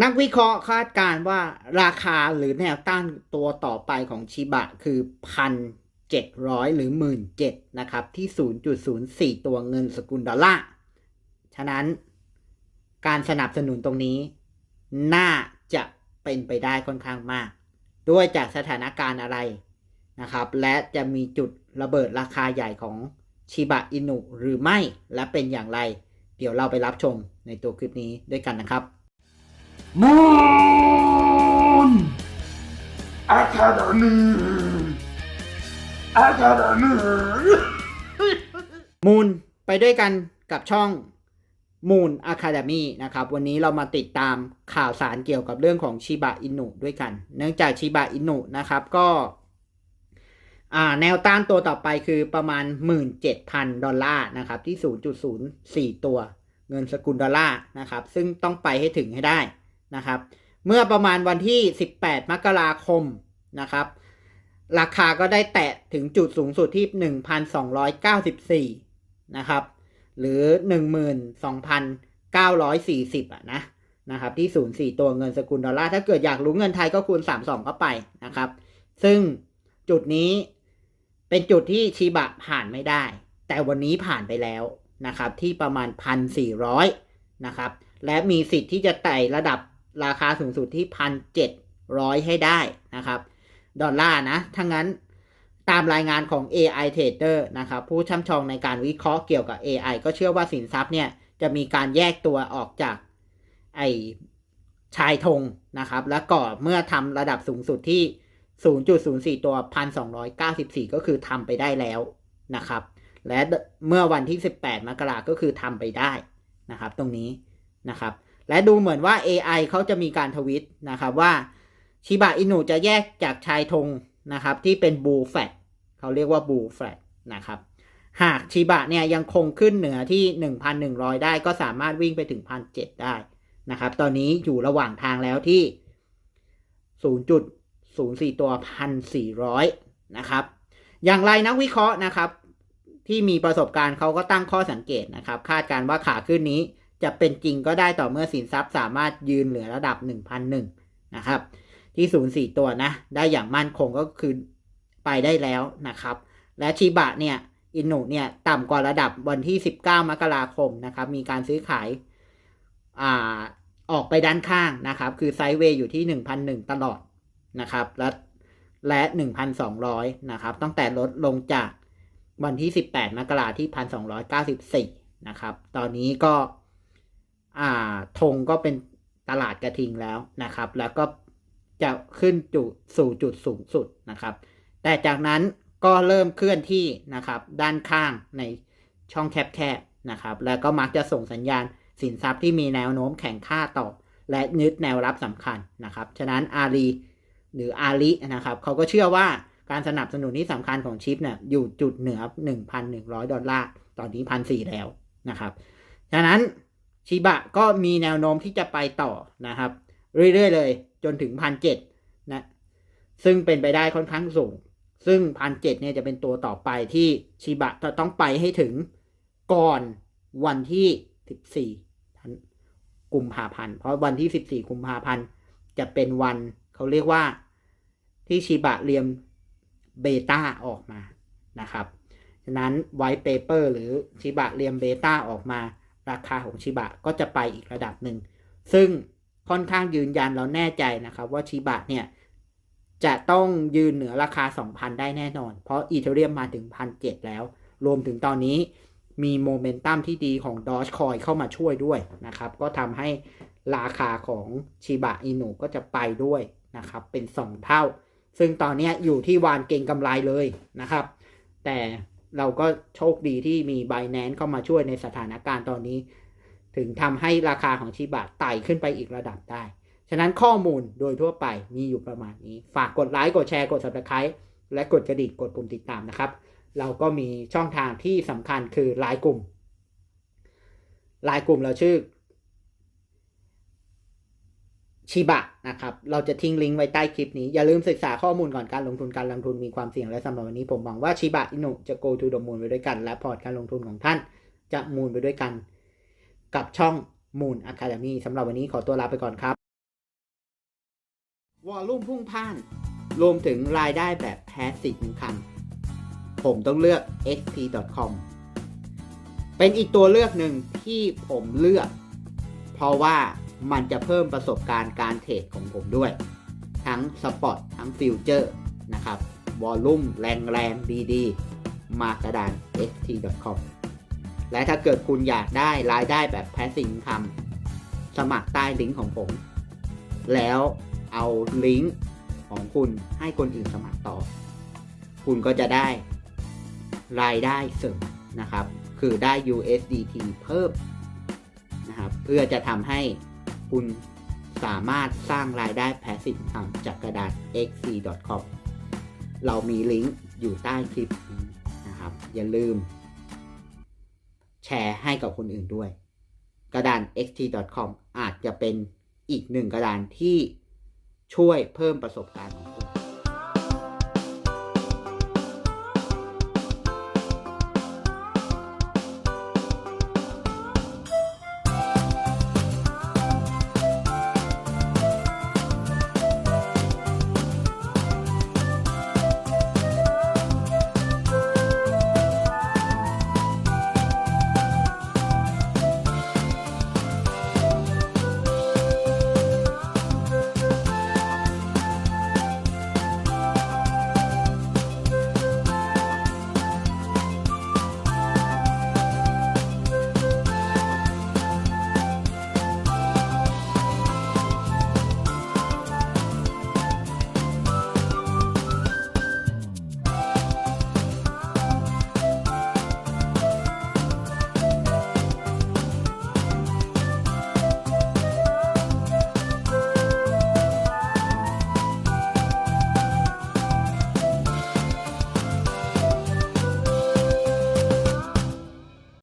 นักวิเคราะห์คาดการว่าราคาหรือแนวต้านตัวต่อไปของชิบะคือพันเจ็ดร้อยหรือหมื่นเจ็ดนะครับ ที่ศูนย์จุดศูนย์สี่ตัวเงินสกุลดอลลาร์ฉะนั้นการสนับสนุนตรงนี้ น่าจะเป็นไปได้ค่อนข้างมาก ด้วยจากสถานการณ์อะไรนะครับ และจะมีจุดระเบิดราคาใหญ่ของชิบะอินุหรือไม่และเป็นอย่างไร เดี๋ยวเราไปรับชมในตัวคลิปนี้ด้วยกันนะครับ มูนอะคาเดมีอะคาเดมีมูลไปด้วยกันกับช่องมูลอะคาเดมีนะครับ วันนี้เรามาติดตามข่าวสารเกี่ยวกับเรื่องของชิบะอินุด้วยกัน เนื่องจากชิบะอินุนะครับก็แนวต้านตัวต่อไปคือประมาณ 17,000 ดอลลาร์นะครับ ที่ 0.04 ตัวเงินสกุลดอลลาร์นะครับ ซึ่งต้องไปให้ถึงให้ได้ นะครับ เมื่อประมาณวันที่ 18 มกราคมนะครับ ราคาก็ได้แตะถึงจุดสูงสุดที่ 1,294 นะครับ หรือ 12,940อะนะนะครับที่04ตัวเงินสกุลดอลลาร์ถ้าเกิดอยากรู้เงินไทยก็คูณ32เข้าไปนะครับ ซึ่งจุดนี้เป็นจุดที่ชีบะผ่านไม่ได้ แต่วันนี้ผ่านไปแล้วนะครับ ที่ประมาณ1,400นะครับ และมีสิทธิ์ที่จะไต่ระดับ ราคาสูงสุดที่1,700ให้ได้นะครับ ดอลลาร์นะทั้งนั้นตามรายงานของ AI Trader นะครับ ผู้ช่ำชองในการวิเคราะห์เกี่ยวกับ AI ก็เชื่อว่าสินทรัพย์เนี่ย จะมีการแยกตัวออกจากไอชายธงนะครับ แล้วก็เมื่อทำระดับสูงสุดที่ 0.04 ตัว 1,294 ก็คือทำไปได้แล้วนะครับ และเมื่อวันที่ 18 มกราก็คือทำไปได้นะครับ ตรงนี้นะครับ และดูเหมือนว่า AI เขาจะมีการทวิตนะครับว่าชิบะอินุจะแยกจากชายธงนะครับ ที่เป็นบูแฟตเขาเรียกว่าบูแฟตนะครับ หากชิบะเนี่ยยังคงขึ้นเหนือที่ 1,100 ได้ก็สามารถวิ่งไปถึง 1,700 ได้นะครับ ตอนนี้อยู่ระหว่างทางแล้วที่ 0.04 ตัว 1,400 นะครับ อย่างไรนักวิเคราะห์นะครับ ที่มีประสบการณ์เขาก็ตั้งข้อสังเกตนะครับ คาดการณ์ว่าขาขึ้นนี้ จะเป็นจริงก็ได้ต่อเมื่อสินทรัพย์สามารถยืนเหลือระดับ 1,001นะครับ ที่04ตัวนะ ได้อย่างมั่นคงก็คือไปได้แล้วนะครับ และชิบะเนี่ย อินุเนี่ย ต่ำกว่าระดับวันที่ 19 มกราคมนะครับ มีการซื้อขายอ่าออกไปด้านข้างนะครับ คือไซด์เวย์อยู่ที่ 1,001 ตลอดนะครับ และและ 1,200 นะครับตั้งแต่ลดลงจากวันที่ 18 มกราที่ 1,294 นะครับ ตอนนี้ก็ อ่าธงก็เป็นตลาดกระทิงแล้วนะครับ แล้วก็จะขึ้นจุดสู่จุดสูงสุดนะครับ แต่จากนั้นก็เริ่มเคลื่อนที่นะครับ ด้านข้างในช่องแคบๆนะครับ แล้วก็มักจะส่งสัญญาณสินทรัพย์ที่มีแนวโน้มแข่งค่าต่อ และยึดแนวรับสำคัญนะครับ ฉะนั้นอารีหรืออาลีนะครับเขาก็เชื่อว่าการสนับสนุนที่สำคัญของชิปเนี่ยอยู่จุดเหนือ 1,100 ดอลลาร์ ตอนนี้พันสี่แล้วนะครับ ฉะนั้น ชิบะก็มีแนวโน้มที่จะไปต่อนะครับ เรื่อยๆเลยจนถึงพันเจ็ดนะซึ่งเป็นไปได้ค่อนข้างสูง ซึ่งพันเจ็ดเนี่ยจะเป็นตัวต่อไปที่ชิบะจะต้องไปให้ถึงก่อนวันที่สิบสี่กุมภาพันธ์เพราะวันที่สิบสี่กุมภาพันธ์จะเป็นวันเขาเรียกว่าที่ชิบะเรียมเบต้าออกมานะครับ ฉะนั้นไวท์เปเปอร์หรือชิบะเรียมเบต้าออกมา ราคาของชิบะก็จะไปอีกระดับหนึ่ง ซึ่งค่อนข้างยืนยันเราแน่ใจนะครับว่าชิบะเนี่ย จะต้องยืนเหนือราคา 2,000 ได้แน่นอน เพราะอีเทเรียมมาถึง 1,700 แล้ว รวมถึงตอนนี้มีโมเมนตัมที่ดีของดอ g คอยเข้ามาช่วยด้วยนะครับ ก็ทำให้ราคาของชิบะอินุก็จะไปด้วยนะครับ เป็น 2 เท่า ซึ่งตอนนี้อยู่ที่วานเก่งกำไรเลยนะครับ แต่ เราก็โชคดีที่มี b บแ a น c e เข้ามาช่วยในสถานการณ์ตอนนี้ ถึงทำให้ราคาของชิบะไต่ขึ้นไปอีกระดับได้ ฉะนั้นข้อมูลโดยทั่วไปมีอยู่ประมาณนี้ ฝากกดไลค์กดแชร์กด subscribe และกดกระดิ่งกดปุ่มติดตามนะครับ เราก็มีช่องทางที่สำคัญคือไลน์กลุ่มไลน์กลุ่มเราชื่อ ชิบะนะครับ เราจะทิ้งลิงก์ไว้ใต้คลิปนี้ อย่าลืมศึกษาข้อมูลก่อนการลงทุนการลงทุนมีความเสี่ยงและสำหรับวันนี้ผมหวังว่าชิบะอินุจะ go to the moon ไปด้วยกัน และพอร์ตการลงทุนของท่านจะมูนไปด้วยกัน กับช่อง Moon Academy สำหรับวันนี้ขอตัวลาไปก่อนครับวอลลุ่มพุ่งพ่าน รวมถึงรายได้แบบ passive income ผมต้องเลือก xt.com เป็นอีกตัวเลือกหนึ่งที่ผมเลือก เพราะว่า มันจะเพิ่มประสบการณ์การเทรดของผมด้วย ทั้งสปอตทั้งฟิวเจอร์นะครับวอลลุ่มแรงๆดีๆ มากระดาน xt.com และถ้าเกิดคุณอยากได้รายได้แบบ passive income สมัครใต้ลิงก์ของผม แล้วเอาลิงก์ของคุณให้คนอื่นสมัครต่อ คุณก็จะได้รายได้เสริมนะครับ คือได้ USDT เพิ่มนะครับ เพื่อจะทำให้ คุณสามารถสร้างรายได้ passive income จากกระดาษ xc.com เรามีลิงก์อยู่ใต้คลิปนี้นะครับ อย่าลืม แชร์ให้กับคนอื่นด้วย กระดาน xt.com อาจจะเป็นอีกหนึ่งกระดานที่ช่วยเพิ่มประสบการณ์